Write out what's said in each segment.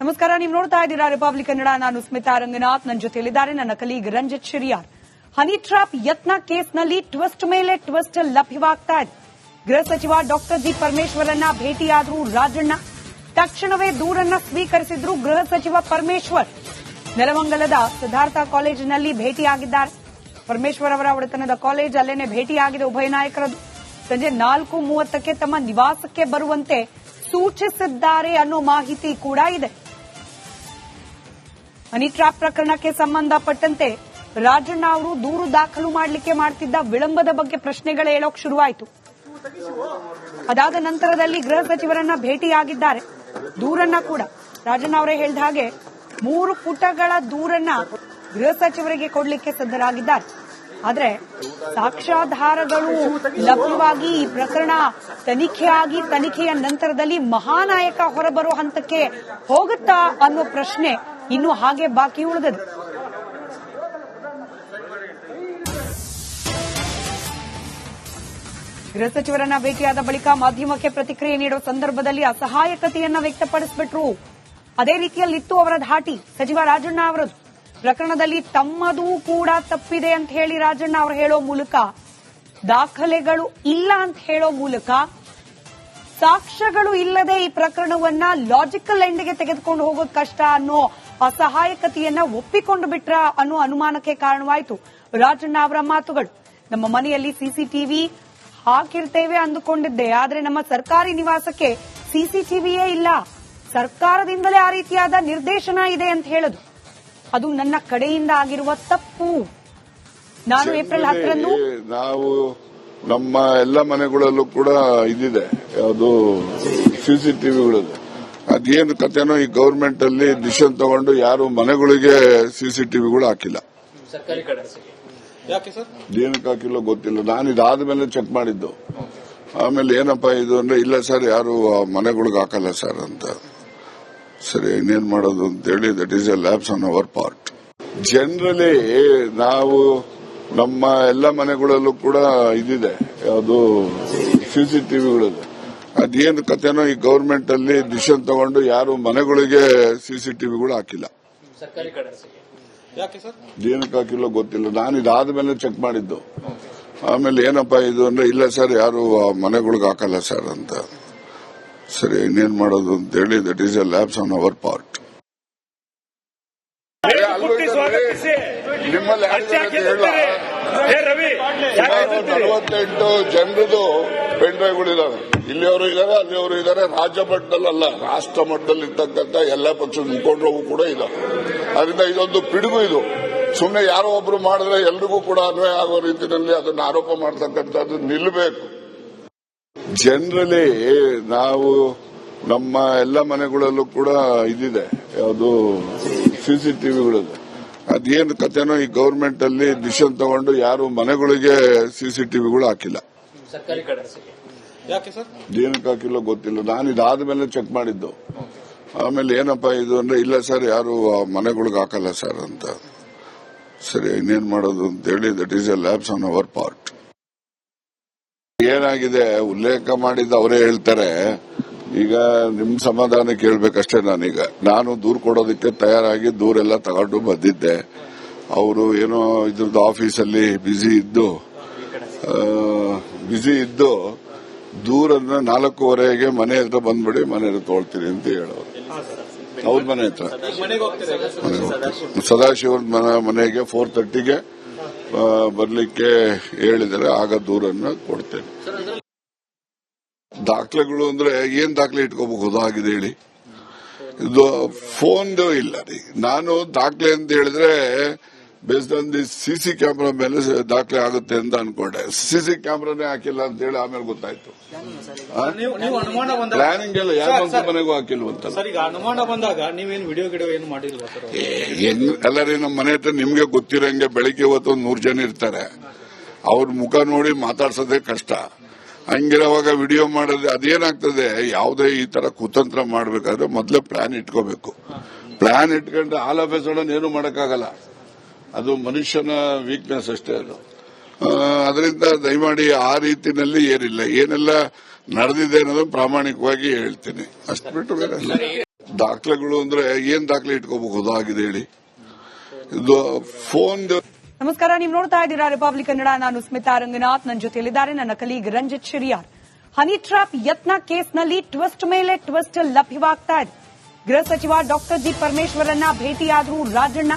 ನಮಸ್ಕಾರ, ನೀವು ನೋಡ್ತಾ ಇದ್ದೀರಾ ರಿಪಬ್ಲಿಕ್ ಕನ್ನಡ ನಾನು ಸ್ಮಿತಾ ರಂಗನಾಥ್. ನನ್ನ ಜೊತೆಯಲ್ಲಿದ್ದಾರೆ ನನ್ನ colleague Ranjith Shiriyar. Honey trap ಯತ್ನ ಕೇಸ್ನಲ್ಲಿ ಟ್ವಿಸ್ಟ್ ಮೇಲೆ ಟ್ವಿಸ್ಟ್ ಲಭ್ಯವಾಗ್ತಾ ಇದೆ. ಗೃಹ ಸಚಿವ ಡಾಕ್ಟರ್ ಜಿ ಪರಮೇಶ್ವರನ್ನ ಭೇಟಿಯಾದ್ರು ರಾಜಣ್ಣ. ತಕ್ಷಣವೇ ದೂರನ್ನ ಸ್ವೀಕರಿಸಿದ್ರು ಗೃಹ ಸಚಿವ ಪರಮೇಶ್ವರ್. ನೆಲಮಂಗಲದ ಸಿದ್ಧಾರ್ಥ ಕಾಲೇಜಿನಲ್ಲಿ ಭೇಟಿಯಾಗಿದ್ದಾರೆ. ಪರಮೇಶ್ವರ್ ಅವರ ಒಡೆತನದ ಕಾಲೇಜ್ ಅಲ್ಲೇನೆ ಭೇಟಿಯಾಗಿದೆ ಉಭಯ ನಾಯಕರದು. ಸಂಜೆ ನಾಲ್ಕು ಮೂವತ್ತಕ್ಕೆ ತಮ್ಮ ನಿವಾಸಕ್ಕೆ ಬರುವಂತೆ ಸೂಚಿಸಿದ್ದಾರೆ ಅನ್ನೋ ಮಾಹಿತಿ ಕೂಡ ಇದೆ. ಹನಿ ಟ್ರಾಪ್ ಪ್ರಕರಣಕ್ಕೆ ಸಂಬಂಧಪಟ್ಟಂತೆ ರಾಜಣ್ಣ ಅವರು ದೂರು ದಾಖಲು ಮಾಡಲಿಕ್ಕೆ ಮಾಡ್ತಿದ್ದ ವಿಳಂಬದ ಬಗ್ಗೆ ಪ್ರಶ್ನೆಗಳು ಹೇಳೋಕ್ ಶುರುವಾಯಿತು. ಅದಾದ ನಂತರದಲ್ಲಿ ಗೃಹ ಸಚಿವರನ್ನ ಭೇಟಿಯಾಗಿದ್ದಾರೆ. ದೂರನ್ನ ಕೂಡ. ರಾಜಣ್ಣ ಅವರೇ ಹೇಳಿದ ಹಾಗೆ ಮೂರು ಪುಟಗಳ ದೂರನ್ನ ಗೃಹ ಸಚಿವರಿಗೆ ಕೊಡಲಿಕ್ಕೆ ಸಿದ್ಧರಾಗಿದ್ದಾರೆ. ಆದ್ರೆ ಸಾಕ್ಷ್ಯಾಧಾರಗಳು ಲಭ್ಯವಾಗಿ ಈ ಪ್ರಕರಣ ತನಿಖೆಯಾಗಿ ತನಿಖೆಯ ನಂತರದಲ್ಲಿ ಮಹಾನಾಯಕ ಹೊರಬರುವ ಹಂತಕ್ಕೆ ಹೋಗುತ್ತಾ ಅನ್ನೋ ಪ್ರಶ್ನೆ ಇನ್ನು ಹಾಗೆ ಬಾಕಿ ಉಳಿದಿದೆ ಗೃಹ ಸಚಿವರನ್ನ ಭೇಟಿಯಾದ ಬಳಿಕ ಮಾಧ್ಯಮಕ್ಕೆ ಪ್ರತಿಕ್ರಿಯೆ ನೀಡುವ ಸಂದರ್ಭದಲ್ಲಿ ಅಸಹಾಯಕತೆಯನ್ನ ವ್ಯಕ್ತಪಡಿಸಿಬಿಟ್ರು. ಅದೇ ರೀತಿಯಲ್ಲಿತ್ತು ಅವರ ಧಾಟಿ, ಸಚಿವ ರಾಜಣ್ಣ ಅವರದ್ದು ಪ್ರಕರಣದಲ್ಲಿ ತಮ್ಮದೂ ಕೂಡ ತಪ್ಪಿದೆ ಅಂತ ಹೇಳಿ ರಾಜಣ್ಣ ಅವರು ಹೇಳೋ ಮೂಲಕ, ದಾಖಲೆಗಳು ಇಲ್ಲ ಅಂತ ಹೇಳೋ ಮೂಲಕ, ಸಾಕ್ಷ್ಯಗಳು ಇಲ್ಲದೆ ಈ ಪ್ರಕರಣವನ್ನ ಲಾಜಿಕಲ್ ಎಂಡ್ಗೆ ತೆಗೆದುಕೊಂಡು ಹೋಗೋದು ಕಷ್ಟ ಅನ್ನೋ ಅಸಹಾಯಕತೆಯನ್ನ ಒಪ್ಪಿಕೊಂಡು ಬಿಟ್ರ ಅನ್ನೋ ಅನುಮಾನಕ್ಕೆ ಕಾರಣವಾಯಿತು. ರಾಜಣ್ಣ ಅವರ ಮಾತುಗಳು. ನಮ್ಮ ಮನೆಯಲ್ಲಿ ಸಿಸಿಟಿವಿ ಹಾಕಿರ್ತೇವೆ ಅಂದುಕೊಂಡಿದ್ದೆ. ಆದ್ರೆ ನಮ್ಮ ಸರ್ಕಾರಿ ನಿವಾಸಕ್ಕೆ ಸಿಸಿಟಿವಿಯೇ ಇಲ್ಲ. ಸರ್ಕಾರದಿಂದಲೇ ಆ ರೀತಿಯಾದ ನಿರ್ದೇಶನ ಇದೆ ಅಂತ ಹೇಳೋದು. ಅದು ನನ್ನ ಕಡೆಯಿಂದ ಆಗಿರುವ ತಪ್ಪು. ನಾನು ಏಪ್ರಿಲ್ ಹತ್ತರಂದು ನಾವು ನಮ್ಮ ಎಲ್ಲ ಮನೆಗಳಲ್ಲೂ ಕೂಡ ಇದಿದೆ. ಯಾವುದು ಸಿಸಿಟಿವಿಗಳಿದೆ ಅದೇನು ಕಥೆನೋ ಈ ಗೌರ್ಮೆಂಟ್ ಅಲ್ಲಿ ಡಿಸಿಷನ್ ತಗೊಂಡು ಯಾರು ಮನೆಗಳಿಗೆ ಸಿಸಿಟಿವಿಗಳು ಹಾಕಿಲ್ಲ. ಏನಕ್ಕೆ ಹಾಕಿಲ್ಲ ಗೊತ್ತಿಲ್ಲ. ನಾನು ಇದಾದ ಮೇಲೆ ಚೆಕ್ ಮಾಡಿದ್ದು. ಆಮೇಲೆ ಏನಪ್ಪ ಇದು ಅಂದ್ರೆ ಇಲ್ಲ ಸರ್ ಯಾರು ಮನೆಗಳಿಗೆ ಹಾಕಲ್ಲ ಸರ್ ಅಂತ. ಸರಿ ಇನ್ನೇನ್ ಮಾಡೋದು ಅಂತೇಳಿ that is a lapse on our part generally ನಾವು ನಮ್ಮ ಎಲ್ಲ ಮನೆಗಳಲ್ಲೂ ಕೂಡ ಇದಿದೆ. ಯಾವುದು ಸಿಸಿಟಿವಿಗಳಿದೆ ಅದೇನು ಕಥೆನೋ ಈ ಗವರ್ಮೆಂಟ್ ಅಲ್ಲಿ ಡಿಸಿಷನ್ ತಗೊಂಡು ಯಾರು ಮನೆಗಳಿಗೆ ಸಿಸಿಟಿವಿಗಳು ಹಾಕಿಲ್ಲ. ಸರ್ಕಾರಿ ಕಡೆ ಯಾಕೆ ಸರ್? ಏನಕ್ಕೆ ಹಾಕಿಲ್ಲ ಗೊತ್ತಿಲ್ಲ. ನಾನು ಇದಾದ ಮೇಲೆ ಚೆಕ್ ಮಾಡಿದ್ದು. ಆಮೇಲೆ ಏನಪ್ಪಾ ಇದು ಅಂದ್ರೆ ಇಲ್ಲ ಸರ್ ಯಾರು ಮನೆಗಳಿಗೆ ಹಾಕಲ್ಲ ಸರ್ ಅಂತ. ಸರಿ ಇನ್ನೇನ್ ಮಾಡೋದು ಅಂತ ಹೇಳಿ that is a lapse on our part ನಿಮ್ಮಲ್ಲಿ ನಲವತ್ತೆಂಟು ಜನರದು ಪೆನ್ ಇದಾವೆ ಇಲ್ಲಿಯವರು ಇದ್ದಾರೆ, ಅಲ್ಲಿಯವರು ಇದ್ದಾರೆ. ರಾಜ್ಯ ಮಟ್ಟದಲ್ಲ ರಾಷ್ಟ್ರ ಮಟ್ಟದಲ್ಲಿ ಇರ್ತಕ್ಕಂಥ ಎಲ್ಲ ಪಕ್ಷದ ಮುಖಂಡರು ಕೂಡ ಇದಾವೆ ಅದರಿಂದ ಇದೊಂದು ಪಿಡುಗು ಇದು. ಸುಮ್ಮನೆ ಯಾರೋ ಒಬ್ರು ಮಾಡಿದ್ರೆ ಎಲ್ರಿಗೂ ಕೂಡ ಅನ್ವಯ ಆಗೋ ರೀತಿಯಲ್ಲಿ ಅದನ್ನು ಆರೋಪ ಮಾಡ್ತಕ್ಕಂಥದ್ದು ನಿಲ್ಲಬೇಕು ಜನರಲಿ ನಾವು ನಮ್ಮ ಎಲ್ಲ ಮನೆಗಳಲ್ಲೂ ಕೂಡ ಇದಿದೆ. ಯಾವುದು ಸಿಸಿಟಿವಿಗಳಿದೆ ಅದೇನು ಕಥೆನೋ ಈ ಗೌರ್ಮೆಂಟ್ ಅಲ್ಲಿ ಡಿಸಿಷನ್ ತಗೊಂಡು ಯಾರು ಮನೆಗಳಿಗೆ ಸಿಸಿಟಿವಿಗಳು ಹಾಕಿಲ್ಲ. ಸರ್ಕಾರಿ ಕಡೆ. ಯಾಕೆ ಸರ್? ಏನಕ್ಕೆ ಹಾಕಿಲ್ಲ ಗೊತ್ತಿಲ್ಲ. ನಾನು ಇದಾದ ಮೇಲೆ ಚೆಕ್ ಮಾಡಿದ್ದು. ಆಮೇಲೆ ಏನಪ್ಪ ಇದು ಅಂದ್ರೆ ಇಲ್ಲ ಸರ್ ಯಾರು ಮನೆಗಳಿಗೆ ಹಾಕಲ್ಲ ಸರ್ ಅಂತ. ಸರಿ ಇನ್ನೇನ್ ಮಾಡೋದು ಅಂತೇಳಿ that is a lapse on our part ಏನಾಗಿದೆ? ಉಲ್ಲೇಖ ಮಾಡಿದ್ದು ಅವರೇ ಹೇಳ್ತಾರೆ. ಈಗ ನಿಮ್ ಸಮಾಧಾನ ಕೇಳ್ಬೇಕಷ್ಟೇ ನಾನೀಗ. ನಾನು ದೂರ್ ಕೊಡೋದಕ್ಕೆ ತಯಾರಾಗಿ ದೂರೆಲ್ಲ ತಗೊಂಡು ಬಂದಿದ್ದೆ. ಅವರು ಏನೋ ಇದ್ರದ್ದು ಆಫೀಸಲ್ಲಿ ಬ್ಯುಸಿ ಇದ್ದು ಬ್ಯುಸಿ ಇದ್ದು ದೂರನ್ನ ನಾಲ್ಕೂವರೆಗೆ ಮನೆ ಹತ್ರ ಬಂದ್ಬಿಡಿ, ಮನೆ ಹತ್ರ ತೊಳ್ತೀನಿ ಅಂತ ಹೇಳೋರು. ಅವ್ರ ಮನೆ ಹತ್ರ. ಸದಾಶಿವರ ಮನೆ, ಮನೆಗೆ ಫೋರ್ ತರ್ಟಿಗೆ ಬರ್ಲಿಕ್ಕೆ ಹೇಳಿದರೆ ಆಗ ದೂರನ್ನ ಕೊಡ್ತೇನೆ. ದಾಖಲೆಗಳು ಅಂದ್ರೆ ಏನ್ ದಾಖಲೆ ಇಟ್ಕೋಬಹುದು ಆಗಿದೆ ಹೇಳಿ. ಇದು ಫೋನ್ ಇಲ್ಲ ರೀ. ನಾನು ದಾಖಲೆ ಅಂತ ಹೇಳಿದ್ರೆ based on the CC camera ಮೇಲೆ ದಾಖಲೆ ಆಗುತ್ತೆ ಅಂತ ಅನ್ಕೊಂಡೆ. ಸಿಸಿ ಕ್ಯಾಮ್ರಾನೇ ಹಾಕಿಲ್ಲ ಅಂತ ಹೇಳಿ ಆಮೇಲೆ ಗೊತ್ತಾಯ್ತು. ಪ್ಲಾನಿಂಗ್ ಎಲ್ಲ ಯಾರು ಮನೆಗೂ ಹಾಕಿಲ್ವಂತ ಅನುಮಾನ ಬಂದಾಗ ನೀವೇನು ವಿಡಿಯೋ ಗಿಡಿಯೋ ಏನು ಎಲ್ಲರಿ ನಮ್ಮ ಮನೆ ಹತ್ರ ನಿಮ್ಗೆ ಗೊತ್ತಿರಂಗೆ ಬೆಳಿಗ್ಗೆ ಹೊತ್ತು ಒಂದ್ ನೂರ್ ಜನ ಇರ್ತಾರೆ. ಅವ್ರ ಮುಖ ನೋಡಿ ಮಾತಾಡ್ಸೋದೇ ಕಷ್ಟ. ಹಂಗಿರೋವಾಗ ವಿಡಿಯೋ ಮಾಡೋದು ಅದೇನಾಗ್ತದೆ? ಯಾವುದೇ ಈ ತರ ಕುತಂತ್ರ ಮಾಡ್ಬೇಕಾದ್ರೆ ಮೊದ್ಲೇ ಪ್ಲಾನ್ ಇಟ್ಕೋಬೇಕು. ಪ್ಲಾನ್ ಇಟ್ಕೊಂಡ್ರೆ ಆಲ್ ಆಫ್ ಎ ಸಡನ್ ಏನು ಮಾಡಕ್ಕಾಗಲ್ಲ. ಅದು ಮನುಷ್ಯನ ವೀಕ್ನೆಸ್ ಅಷ್ಟೇ ಅದು. ಅದರಿಂದ ದಯಮಾಡಿ ಆ ರೀತಿನಲ್ಲಿ ಏನಿಲ್ಲ. ಏನೆಲ್ಲ ನಡೆದಿದೆ ಅನ್ನೋದು ಪ್ರಾಮಾಣಿಕವಾಗಿ ಹೇಳ್ತೀನಿ. ಅಷ್ಟು ಬಿಟ್ಟು ಬೇರೆ ದಾಖಲೆಗಳು ಅಂದ್ರೆ ಏನ್ ದಾಖಲೆ ಇಟ್ಕೋಬಹುದು ಆಗಿದೆ ಹೇಳಿ. ಇದು ಫೋನ್ ನಮಸ್ಕಾರ ನೀವು ನೋಡ್ತಾ ಇದ್ದೀರಾ ರಿಪಬ್ಲಿಕ್ ಕನ್ನಡ ನಾನು ಸ್ಮಿತಾ ರಂಗನಾಥ್. ನನ್ನ ಜೊತೆಯಲ್ಲಿದ್ದಾರೆ ನನ್ನ colleague Ranjith Shiriyar. Honey trap ಯತ್ನ ಕೇಸ್ನಲ್ಲಿ ಟ್ವಿಸ್ಟ್ ಮೇಲೆ ಟ್ವಿಸ್ಟ್ ಲಭ್ಯವಾಗ್ತಾ ಇದೆ. ಗೃಹ ಸಚಿವ ಡಾಕ್ಟರ್ ಜಿ ಪರಮೇಶ್ವರನ್ನ ಭೇಟಿಯಾದ್ರು ರಾಜಣ್ಣ.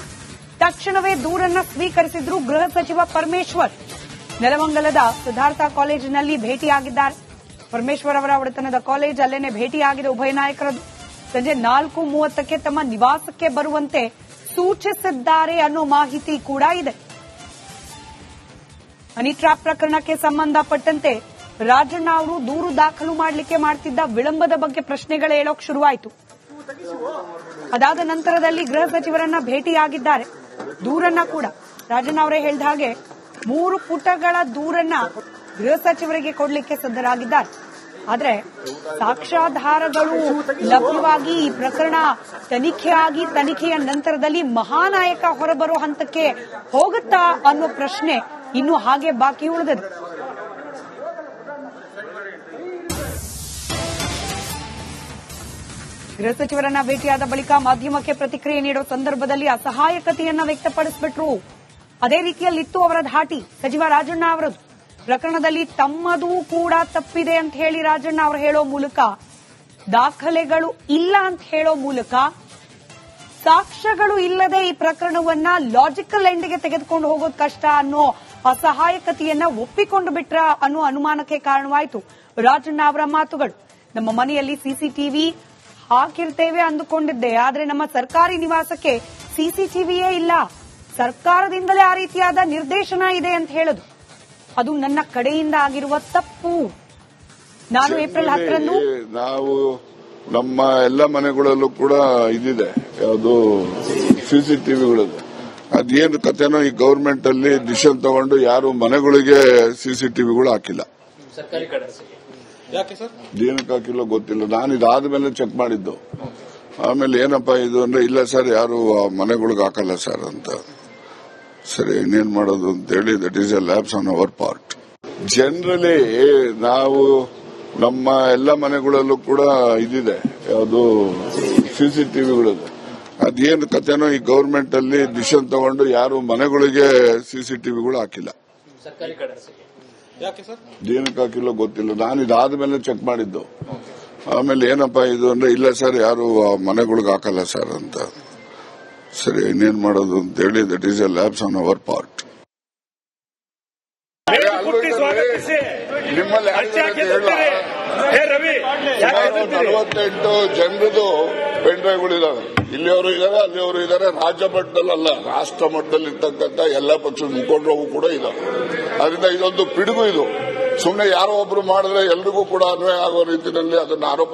ತಕ್ಷಣವೇ ದೂರನ್ನ ಸ್ವೀಕರಿಸಿದ್ರು ಗೃಹ ಸಚಿವ ಪರಮೇಶ್ವರ್. ನೆಲಮಂಗಲದ ಸಿದ್ಧಾರ್ಥ ಕಾಲೇಜಿನಲ್ಲಿ ಭೇಟಿಯಾಗಿದ್ದಾರೆ. ಪರಮೇಶ್ವರ್ ಅವರ ಒಡೆತನದ ಕಾಲೇಜ್ ಅಲ್ಲೇನೆ ಭೇಟಿಯಾಗಿದೆ ಉಭಯ ನಾಯಕರದು. ಸಂಜೆ ನಾಲ್ಕು ಮೂವತ್ತಕ್ಕೆ ತಮ್ಮ ನಿವಾಸಕ್ಕೆ ಬರುವಂತೆ ಸೂಚಿಸಿದ್ದಾರೆ ಅನ್ನೋ ಮಾಹಿತಿ ಕೂಡ ಇದೆ. ಹನಿ ಟ್ರಾಪ್ ಪ್ರಕರಣಕ್ಕೆ ಸಂಬಂಧಪಟ್ಟಂತೆ ರಾಜಣ್ಣ ಅವರು ದೂರು ದಾಖಲು ಮಾಡಲಿಕ್ಕೆ ಮಾಡ್ತಿದ್ದ ವಿಳಂಬದ ಬಗ್ಗೆ ಪ್ರಶ್ನೆಗಳು ಹೇಳೋಕೆ ಶುರುವಾಯಿತು. ಅದಾದ ನಂತರದಲ್ಲಿ ಗೃಹ ಸಚಿವರನ್ನ ಭೇಟಿಯಾಗಿದ್ದಾರೆ. ದೂರನ್ನ ಕೂಡ. ರಾಜನ್ ಅವರೇ ಹೇಳಿದ ಹಾಗೆ ಮೂರು ಪುಟಗಳ ದೂರನ್ನ ಗೃಹ ಸಚಿವರಿಗೆ ಕೊಡಲಿಕ್ಕೆ ಸಿದ್ಧರಾಗಿದ್ದಾರೆ. ಆದ್ರೆ ಸಾಕ್ಷ್ಯಾಧಾರಗಳು ಲಭ್ಯವಾಗಿ ಈ ಪ್ರಕರಣ ತನಿಖೆಯಾಗಿ ತನಿಖೆಯ ನಂತರದಲ್ಲಿ ಮಹಾನಾಯಕ ಹೊರಬರೋ ಹಂತಕ್ಕೆ ಹೋಗುತ್ತಾ ಅನ್ನೋ ಪ್ರಶ್ನೆ ಇನ್ನು ಹಾಗೆ ಬಾಕಿ ಉಳಿದಿದೆ. ಗೃಹ ಸಚಿವರನ್ನ ಭೇಟಿಯಾದ ಬಳಿಕ ಮಾಧ್ಯಮಕ್ಕೆ ಪ್ರತಿಕ್ರಿಯೆ ನೀಡೋ ಸಂದರ್ಭದಲ್ಲಿ ಅಸಹಾಯಕತೆಯನ್ನ ವ್ಯಕ್ತಪಡಿಸಿಬಿಟ್ರು. ಅದೇ ರೀತಿಯಲ್ಲಿತ್ತು ಅವರ ಧಾಟಿ, ಸಚಿವ ರಾಜಣ್ಣ ಅವರದ್ದು ಪ್ರಕರಣದಲ್ಲಿ ತಮ್ಮದೂ ಕೂಡ ತಪ್ಪಿದೆ ಅಂತ ಹೇಳಿ ರಾಜಣ್ಣ ಅವರು ಹೇಳೋ ಮೂಲಕ, ದಾಖಲೆಗಳು ಇಲ್ಲ ಅಂತ ಹೇಳೋ ಮೂಲಕ, ಸಾಕ್ಷ್ಯಗಳು ಇಲ್ಲದೆ ಈ ಪ್ರಕರಣವನ್ನ ಲಾಜಿಕಲ್ ಎಂಡ್ಗೆ ತೆಗೆದುಕೊಂಡು ಹೋಗೋದು ಕಷ್ಟ ಅನ್ನೋ ಅಸಹಾಯಕತೆಯನ್ನ ಒಪ್ಪಿಕೊಂಡು ಬಿಟ್ರ ಅನ್ನೋ ಅನುಮಾನಕ್ಕೆ ಕಾರಣವಾಯಿತು ರಾಜಣ್ಣ ಅವರ ಮಾತುಗಳು. ನಮ್ಮ ಮನೆಯಲ್ಲಿ ಸಿಸಿಟಿವಿ ಹಾಕಿರ್ತೇವೆ ಅಂದುಕೊಂಡಿದ್ದೆ. ಆದ್ರೆ ನಮ್ಮ ಸರ್ಕಾರಿ ನಿವಾಸಕ್ಕೆ ಸಿಸಿಟಿವಿಯೇ ಇಲ್ಲ. ಸರ್ಕಾರದಿಂದಲೇ ಆ ರೀತಿಯಾದ ನಿರ್ದೇಶನ ಇದೆ ಅಂತ ಹೇಳುದು. ಅದು ನನ್ನ ಕಡೆಯಿಂದ ಆಗಿರುವ ತಪ್ಪು. ನಾನು ಏಪ್ರಿಲ್ ಹತ್ತರಂದು ನಾವು ನಮ್ಮ ಎಲ್ಲ ಮನೆಗಳಲ್ಲೂ ಕೂಡ ಇದಿದೆ. ಯಾವುದು ಟಿವಿಗಳು ಅದೇನು ಕಥೆನೋ ಈ ಗವರ್ಮೆಂಟ್ ಅಲ್ಲಿ ಡಿಸಿಷನ್ ತಗೊಂಡು ಯಾರು ಮನೆಗಳಿಗೆ ಸಿಸಿಟಿವಿಗಳು ಹಾಕಿಲ್ಲ. ಸರ್ಕಾರಿ ಕಡೆ ಯಾಕೆ ಸರ್? ಏನಕ್ಕೆ ಹಾಕಿಲ್ಲ ಗೊತ್ತಿಲ್ಲ. ನಾನು ಇದಾದ ಮೇಲೆ ಚೆಕ್ ಮಾಡಿದ್ದು. ಆಮೇಲೆ ಏನಪ್ಪ ಇದು ಅಂದ್ರೆ ಇಲ್ಲ ಸರ್ ಯಾರು ಮನೆಗಳಿಗೆ ಹಾಕಲ್ಲ ಸರ್ ಅಂತ. ಸರಿ ಇನ್ನೇನ್ ಮಾಡೋದು ಅಂತ ಹೇಳಿ that is a lapse on our part generally ನಾವು ನಮ್ಮ ಎಲ್ಲ ಮನೆಗಳಲ್ಲೂ ಕೂಡ ಇದಿದೆ. ಯಾವುದು ಸಿಸಿಟಿವಿಗಳದ್ದು ಅದೇನು ಕಥೆನೋ ಈ ಗವರ್ಮೆಂಟ್ ಅಲ್ಲಿ ಡಿಸಿಷನ್ ತಗೊಂಡು ಯಾರು ಮನೆಗಳಿಗೆ ಸಿಸಿಟಿವಿಗಳು ಹಾಕಿಲ್ಲ. ಹಾಕಿಲ್ಲ ಗೊತ್ತಿಲ್ಲ. ನಾನು ಇದಾದ ಮೇಲೆ ಚೆಕ್ ಮಾಡಿದ್ದು. ಆಮೇಲೆ ಏನಪ್ಪಾ ಇದು ಅಂದ್ರೆ ಇಲ್ಲ ಸರ್ ಯಾರು ಆ ಮನೆಗಳಿಗೆ ಹಾಕಲ್ಲ ಸರ್ ಅಂತ. ಸರಿ ಇನ್ನೇನ್ ಮಾಡೋದು ಅಂತ ಹೇಳಿ that is a lapse on our part ನಿಮ್ಮಲ್ಲಿ? ನಲವತ್ತೆಂಟು ಜನರದು ಪೆನ್ ಡ್ರೈವ್ಗಳಿದಾವೆ ಇಲ್ಲಿಯವರು ಇದಾರೆ ಅಲ್ಲಿಯವರು ಇದಾರೆ ರಾಜ್ಯ ಮಟ್ಟದಲ್ಲಿ ರಾಷ್ಟ್ರ ಮಟ್ಟದಲ್ಲಿ ಇರ್ತಕ್ಕಂಥ ಎಲ್ಲ ಪಕ್ಷದ ಮುಖಂಡರು ಕೂಡ ಇದಾವೆ ಅದರಿಂದ ಇದೊಂದು ಪಿಡುಗು ಇದು. ಸುಮ್ಮನೆ ಯಾರೋ ಒಬ್ರು ಮಾಡಿದ್ರೆ ಎಲ್ರಿಗೂ ಕೂಡ ಅನ್ವಯ ಆಗೋ ರೀತಿಯಲ್ಲಿ ಅದನ್ನು ಆರೋಪ